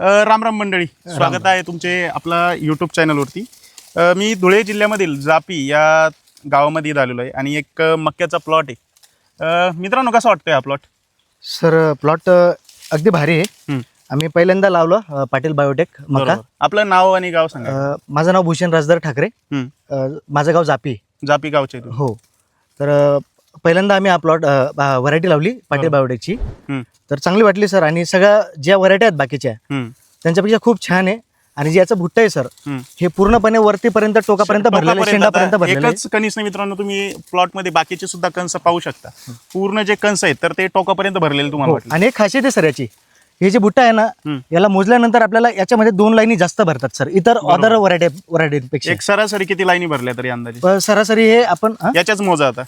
राम राम मंडळी. स्वागत आहे तुमचे आपला यूट्यूब चॅनलवरती मी धुळे जिल्ह्यामधील जापी या गावामध्ये इथं आलेलो आहे आणि एक मक्याचा प्लॉट आहे. मित्रांनो कसा वाटतोय हा प्लॉट सर प्लॉट अगदी भारी आहे. आम्ही पहिल्यांदा लावलं पाटील बायोटेक मका. आपलं नाव आणि गाव सांगा. माझं नाव भूषण राजदार ठाकरे. माझं गाव जापी जापी गावचे. हो. तर पहिल्यांदा आम्ही हा प्लॉट व्हरायटी लावली पाटील. बायोटेकची. तर चांगली वाटली सर आणि सगळ्या ज्या व्हरायटी आहेत बाकीच्या. त्यांच्यापेक्षा खूप छान आहे आणि जे याचं भुट्ट आहे सर हं. पूर्णपणे वरतीपर्यंत टोकापर्यंत शेंडापर्यंत. एकच कणीस मित्रांनो तुम्ही प्लॉटमध्ये बाकीचे सुद्धा कंस पाहू शकता पूर्ण जे कंस आहेत तर ते टोकापर्यंत भरलेले तुम्हाला हो आणि एक खासियत आहे सर याची हे जे भुट्टा आहे ना. याला मोजल्यानंतर आपल्याला याच्यामध्ये दोन लाईनी जास्त भरतात सर इतर बरोबर. अदर व्हरायटी व्हरायटीपेक्षा एक सरासरी किती लाईनी भरल्या तरी अंदाजे सरासरी हे आपण हा? याच्याच मोजा आता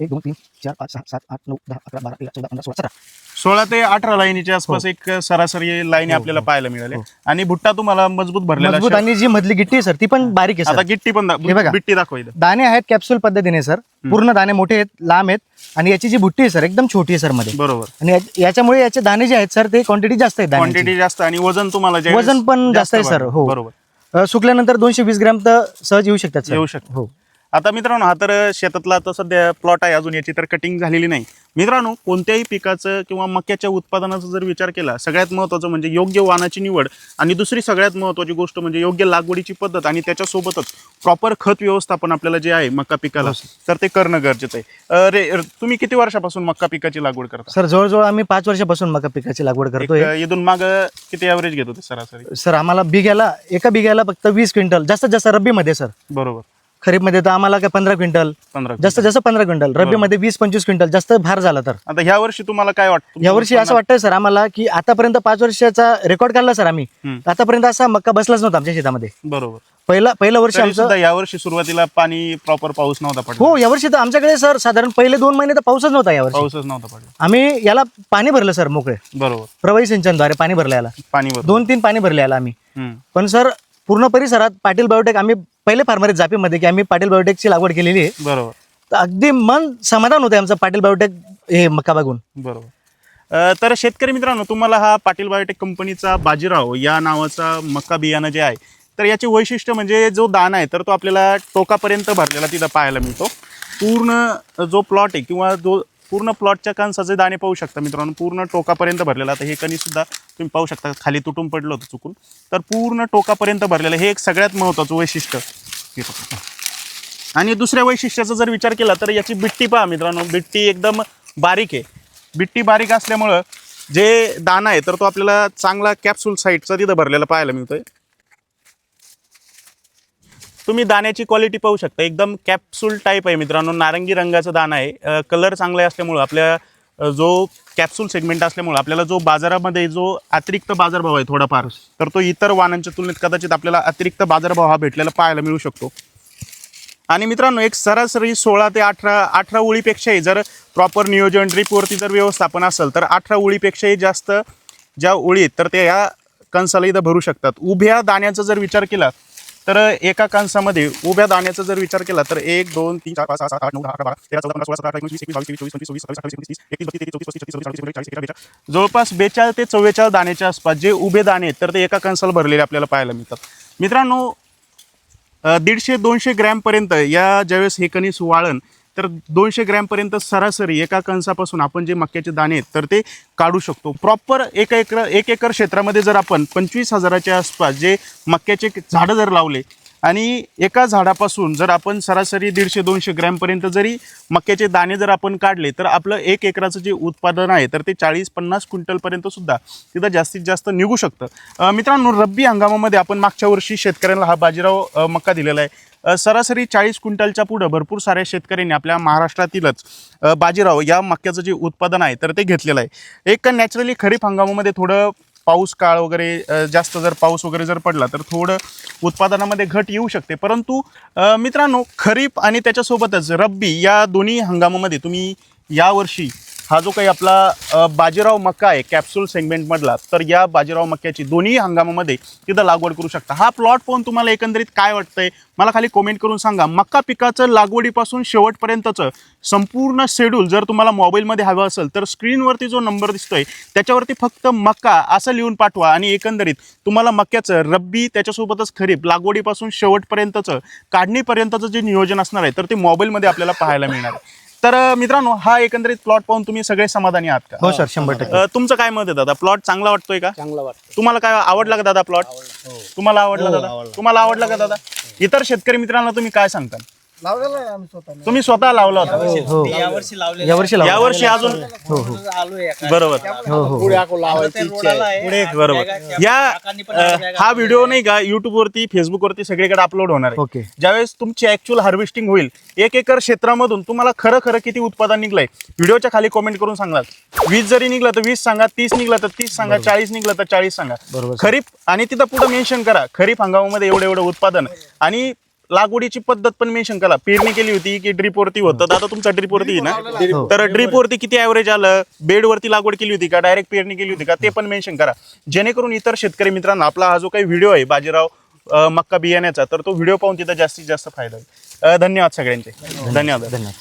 एक दोन तीन चार पाच सहा सात आठ नऊ दहा अकरा बारा तेरा चौदा पंधरा सोळा सतरा सोळा ते अठरा लाईनीच्या आसपास एक सरासरी लाईनी हो, आपल्याला हो. पाहायला मिळाले हो. आणि भुट्टा तुम्हाला मजबूत भरलेला मजबूत. आणि जी मधली गिट्टी आहे सर ती पण बारीक आहे आता सर गिट्टी पण हे बघा. बिट्टी दाणे आहेत कॅप्सूल पद्धतीने सर पूर्ण दाणे मोठे आहेत लांब आहेत आणि याची जी बुट्टी आहे सर एकदम छोटी आहे सरमध्ये बरोबर आणि या- याच्यामुळे याचे दाणे जे आहेत सर ते क्वांटिटी जास्त आहे दाण्याची. क्वांटिटी जास्त आणि वजन तुम्हाला ज्यावेळेस वजन पण जास्त आहे, सर. वाढेल. हो. बरोबर अ, सुकल्यानंतर दोनशे वीस ग्रॅम तर सहज येऊ शकतात सर येऊ शकतं. हो आता मित्रांनो हा तर शेतातला आता सध्या प्लॉट आहे. अजून याची तर कटिंग झालेली नाही. मित्रांनो कोणत्याही पिकाचं किंवा मक्याच्या उत्पादनाचा जर विचार केला सगळ्यात महत्त्वाचं म्हणजे योग्य वाणाची निवड आणि दुसरी सगळ्यात महत्त्वाची गोष्ट म्हणजे योग्य लागवडीची पद्धत आणि त्याच्यासोबतच प्रॉपर खत व्यवस्थापन आपल्याला जे आहे मका पिकाला तर ते करणं गरजेचं आहे. अ, रे तुम्ही किती वर्षापासून मक्का पिकाची लागवड करता? सर जवळजवळ आम्ही पाच वर्षापासून मका पिकाची लागवड करतोय. इथून माग किती ॲव्हरेज घेत होते सरासरी? सर आम्हाला बिघ्याला एका बिघ्याला फक्त वीस क्विंटल जास्तीत जास्त रब्बीमध्ये सर. बरोबर. खरीपमध्ये तर आम्हाला काय पंधरा क्विंटल पंधरा जास्त जास्त पंधरा क्विंटल. रब्बीमध्ये वीस पंचवीस क्विंटल जास्त भार झाला तर. आता ह्या वर्षी तुम्हाला काय वाटतं? यावर्षी असं वाटतंय सर आम्हाला की आतापर्यंत पाच वर्षाचा रेकॉर्ड काढला सर आम्ही. आतापर्यंत असा मक्का बसलाच नव्हता आमच्या शेतामध्ये. बरोबर. पहिला पहिलं वर्ष आमचं सुद्धा यावर्षी सुरुवातीला पाणी प्रॉपर पाऊस नव्हता पडला. हो यावर्षी तर आमच्याकडे सर साधारण पहिले दोन महिने तर पाऊसच नव्हता यावर्षी पाऊसच नव्हता पडला. आम्ही याला पाणी भरलं सर मोकळे. बरोबर. प्रवाही सिंचनद्वारे पाणी भरलं याला. पाणी दोन तीन पाणी भरले याला आम्ही. पण सर पूर्ण परिसरात पाटील बायोटेक आम्ही पहिले फार्मर जापीमध्ये की आम्ही पाटील बायोटेकची लागवड केलेली आहे. बरोबर. तर अगदी मन समाधान होतं आमचं पाटील बायोटेक हे मका बघून. बरोबर. अ, तर शेतकरी मित्रांनो तुम्हाला हा पाटील बायोटेक कंपनीचा बाजीराव या नावाचा मक्का बियाणं जे आहे तर याचे वैशिष्ट्य म्हणजे जो दाना आहे तर तो आपल्याला टोकापर्यंत भरलेला तिथं पाहायला मिळतो. पूर्ण जो प्लॉट आहे किंवा जो पूर्ण प्लॉटच्या कणसाचे दाणे पाहू शकता मित्रांनो. पूर्ण टोकापर्यंत भरलेला आता हे कणी सुद्धा तुम्ही पाहू शकता. खाली तुटून पडलं होतं चुकून. तर पूर्ण टोकापर्यंत भरलेलं हे एक सगळ्यात महत्त्वाचं वैशिष्ट्य. आणि दुसऱ्या वैशिष्ट्याचा जर विचार केला तर याची बिट्टी पहा मित्रांनो. बिट्टी एकदम बारीक आहे. बिट्टी बारीक असल्यामुळं जे दाना आहे तर तो आपल्याला चांगला कॅप्सूल साईडचा तिथं भरलेला पाहायला मिळतोय. तुम्ही दाण्याची क्वालिटी पाहू शकता. एकदम कॅप्सूल टाईप आहे मित्रांनो. नारंगी रंगाचं दाणा आहे. कलर चांगला असल्यामुळं आपल्या जो कॅप्सूल सेगमेंट असल्यामुळं आपल्याला जो बाजारामध्ये जो अतिरिक्त बाजारभाव आहे थोडाफार तर तो इतर वाहनांच्या तुलनेत कदाचित आपल्याला अतिरिक्त बाजारभाव हा भेटलेला पाहायला मिळू शकतो. आणि मित्रांनो एक सरासरी सोळा ते अठरा अठरा ओळीपेक्षाही जर प्रॉपर नियोजन ड्रीपवरती जर व्यवस्थापन असेल तर अठरा ओळीपेक्षाही जास्त ज्या ओळी आहेत तर त्या या कणसाला इथं भरू शकतात. उभ्या दाण्याचा जर विचार केला तर एका कांसामध्ये उभ्या दाण्याचा जर विचार केला तर एक दोन तीन चार पाच सहा सात आठ नऊ दहा अकरा बारा तेरा चौदा पंधरा सोळा सतरा अठरा एकवीस बावीस तेवीस चोवीस पंचवीस सव्वीस सत्तावीस अठ्ठावीस एकोणतीस एकतीस बत्तीस तेहतीस चौतीस पस्तीस छत्तीस सदतीस चाळीस एकोणचाळीस बेचाळीस जवळपास बेचाळीस ते चव्वेचाळीस दाण्याच्या आसपास जे उभे दाणे आहेत तर ते एका कंसाला भरलेले आपल्याला पाहायला मिळतात. मित्रांनो दीडशे दोनशे ग्रॅमपर्यंत या ज्यावेळेस हे कणीस वाळण तर दोनशे ग्रॅमपर्यंत सरासरी एका कणसापासून आपण जे मक्याचे दाणे आहेत तर ते काढू शकतो. प्रॉपर एक एकर एक एकर क्षेत्रामध्ये जर आपण पंचवीस हजाराच्या आसपास जे मक्याचे झाडं जर लावले आणि एका झाडापासून जर आपण सरासरी दीडशे दोनशे ग्रॅमपर्यंत जरी मक्याचे दाणे जर आपण काढले तर आपलं एक एकराचं जे उत्पादन आहे तर ते चाळीस पन्नास क्विंटलपर्यंत सुद्धा तिथं जास्तीत जास्त निघू शकतं. मित्रांनो रब्बी हंगामामध्ये आपण मागच्या वर्षी शेतकऱ्यांना हा बाजीराव मक्का दिलेला आहे. सरासरी चाळीस क्विंटलच्या पुढं भरपूर साऱ्या शेतकऱ्यांनी आपल्या महाराष्ट्रातीलच बाजीराव या मक्याचं जे उत्पादन आहे तर ते घेतलेलं आहे. एक नॅचरली खरीप हंगामामध्ये थोडं पाऊस काळ वगैरे जास्त जर पाऊस वगैरे जर पडला तर थोडं उत्पादनामध्ये घट येऊ शकते. परंतु मित्रांनो खरीप आणि त्याच्यासोबतच रब्बी या दोन्ही हंगामामध्ये तुम्ही यावर्षी हा जो काही आपला बाजीराव मक्का आहे कॅप्सूल सेगमेंटमधला तर या बाजीराव मक्याची दोन्ही हंगामामध्ये तिथं लागवड करू शकता. हा प्लॉट पाहून तुम्हाला एकंदरीत काय वाटतंय? मला खाली कमेंट करून सांगा. मक्का पिकाचं लागवडीपासून शेवटपर्यंतचं संपूर्ण शेड्यूल जर तुम्हाला मोबाईलमध्ये हवं असेल तर स्क्रीनवरती जो नंबर दिसतोय त्याच्यावरती फक्त मक्का असं लिहून पाठवा आणि एकंदरीत तुम्हाला मक्याचं रब्बी त्याच्यासोबतच खरीप लागवडीपासून शेवटपर्यंतचं काढणीपर्यंतचं जे नियोजन असणार आहे तर ते मोबाईलमध्ये आपल्याला पाहायला मिळणार आहे. तर मित्रांनो हा एकंदरीत प्लॉट पाहून तुम्ही सगळे समाधानी आहात का? हो सर शंभर टक्के. अ, तुमचं काय मत आहे दादा? प्लॉट चांगला वाटतोय का? चांगलं वाटतं तुम्हाला काय आवडला का दादा प्लॉट तुम्हाला आवडला दादा? तुम्हाला आवडला का दादा? इतर शेतकरी मित्रांना तुम्ही काय सांगता लावलेलं आहे आम्ही स्वतः तुम्ही स्वतः लावला होता? हो यावर्षी लावले यावर्षी लावलं. यावर्षी अजून? आलोय बरोबर. हो हो पुढे आहे. पुढे बरोबर. या अ, हा व्हिडिओ नाही का? युट्यूब वरती फेसबुक वरती सगळीकडे अपलोड होणार आहे. ओके. ज्यावेळेस तुमची ऍक्च्युअल हार्वेस्टिंग होईल एक एकर क्षेत्रामधून तुम्हाला खरं खरं किती उत्पादन निघलंय? व्हिडिओच्या खाली कमेंट करून सांगा वीस जरी निघलं तर वीस सांगा तीस निघलं तर तीस सांगा चाळीस निघलं तर चाळीस सांगा. बरोबर. खरीप आणि तिथं पुढे मेन्शन करा. खरीप हंगामामध्ये एवढं एवढं उत्पादन. आणि लागवडीची पद्धत पण मेन्शन करा पेरणी केली होती की ड्रीप वरती होतं. आता तुमचा ड्रीप वरती ना? तर ड्रीप वरती किती ऍव्हरेज आलं? बेड वरती लागवड केली होती का? डायरेक्ट पेरणी केली होती का? ते पण मेन्शन करा. जेणेकरून इतर शेतकरी मित्रांना आपला हा जो काही व्हिडिओ आहे बाजीराव मक्का बियाण्याचा तर तो व्हिडिओ पाहून तिथं जास्तीत जास्त फायदा होईल. धन्यवाद सगळ्यांचे. धन्यवाद. धन्यवाद.